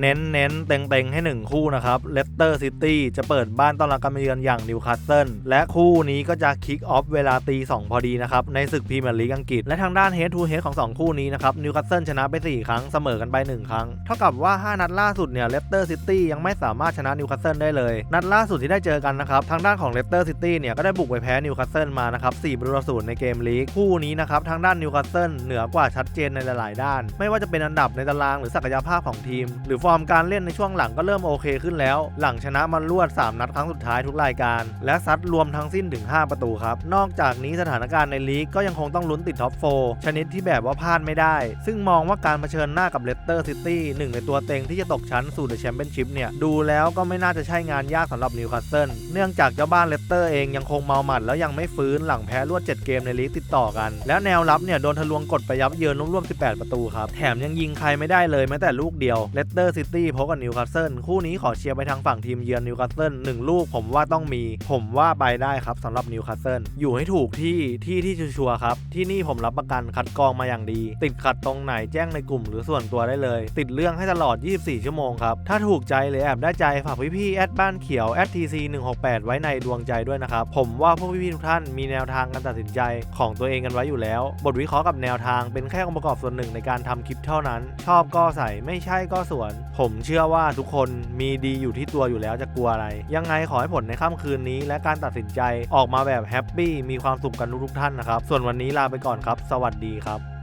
เน้นเน้นเต็งเต็งๆ ให้ 1 คู่นะครับเลสเตอร์ซิตี้จะเปิดบ้านต้อนรับการมาเยือนอย่างนิวคาสเซิลและคู่นี้ก็จะคิกออฟเวลาตี 2 พอดีนะครับ ในศึกพรีเมียร์ลีกอังกฤษ และทางด้านเฮดทูเฮดของ 2 คู่นี้นะครับนิวคาสเซิลชนะไป 4 ครั้งเสมอกันไป 1 ครั้ง เท่ากับว่า 5 นัดล่าสุดเนี่ยเลสเตอร์ซิตี้ยังไม่สามารถชนะนิวคาสเซิลได้เลย นัดล่าสุดที่ได้เจอกันนะครับทางด้านของเลสเตอร์ซิตี้เนี่ยก็ได้บุกไปแพ้นิวคาสเซิลมานะครับ4ประตูต่อศูนย์ในเกมลีกคู่นี้นะครับทางด้านนิวคาสเซิลเหนือกว่าชัดเจนในหลาย ๆ ด้าน ไม่ว่าจะเป็นอันดับในตารางหรือศักยภาพของทีมหรือฟอร์มการเล่นในช่วงหลังก็เริ่มโอเคขึ้นแล้ว หลังชนะมันรวด 3 นัดครั้งสุดท้ายทุกรายการ และซัดรวมทั้งสิ้นถึง 5 ประตูครับ นอกจากนี้สถานการณ์ในลีกก็ยังคงต้องลุ้นติดท็อปโฟชนิดที่แบบว่าพลาดไม่ได้ ซึ่งมองว่าการเผชิญหน้ากับเลสเตอร์ซิตี้หนึ่งในตัวเต็งที่จะตกชั้นสู่เดอะแชมเปี้ยนชิพเนี่ยดูแล้วก็ไม่น่าจะใช่งานยากสำหรับนิวคาสเซิลเนื่องจากเจ้าบ้านเลสเตอร์เองยังคงเมาหมัดแล้วยังไม่ฟื้นหลังแพ้รวด 7 เกมในลีกติดต่อกัน แล้วแนวรับเนี่ยโดนทะลวงกดไปยับเยินรวมๆ18 ประตูครับแถมยังยิงใครไม่ได้เลยแม้แต่ลูกเดียวเลสเตอร์ซิตี้พบกับนิวคาสเซิลคู่นี้ขอเชียร์ไปทางฝั่งทีมเยือนนิวคาสเซิลหนึ่งลูกผมว่าต้องมี ผมว่าไปได้ครับสำหรับนิวคาสเซิลอยู่ให้ถูกที่ที่ที่ชัวร์ครับ ที่นี่ผมรับประกันคัดกรองมาอย่างดี ติดขัดตรงไหนแจ้งในกลุ่มหรือส่วนตัวได้เลย ติดเรื่องให้ตลอด 24 ชั่วโมงครับ ถ้าถูกใจหรือแอบได้ใจฝากพี่ๆแอดบ้านเขียวแอดทีซี168ไว้ในดวงใจด้วยนะครับผมว่าพวกพี่ๆทุกท่านมีแนวทางการตัดสินใจของตัวเองกันไว้อยู่แล้ว บทวิเคราะห์กับแนวทางเป็นแค่องค์ประกอบส่วนหนึ่งในการทำคลิปเท่านั้น ชอบก็ใส่ไม่ใช่ก็สวนผมเชื่อว่าทุกคนมีดีอยู่ที่ตัวอยู่แล้วจะกลัวอะไร ยังไงขอให้ผลในค่ำคืนนี้ และการตัดสินใจออกมาแบบแฮปปี้มีความสุขกันทุกๆท่านนะครับ ส่วนวันนี้ลาไปก่อนครับ สวัสดีครับ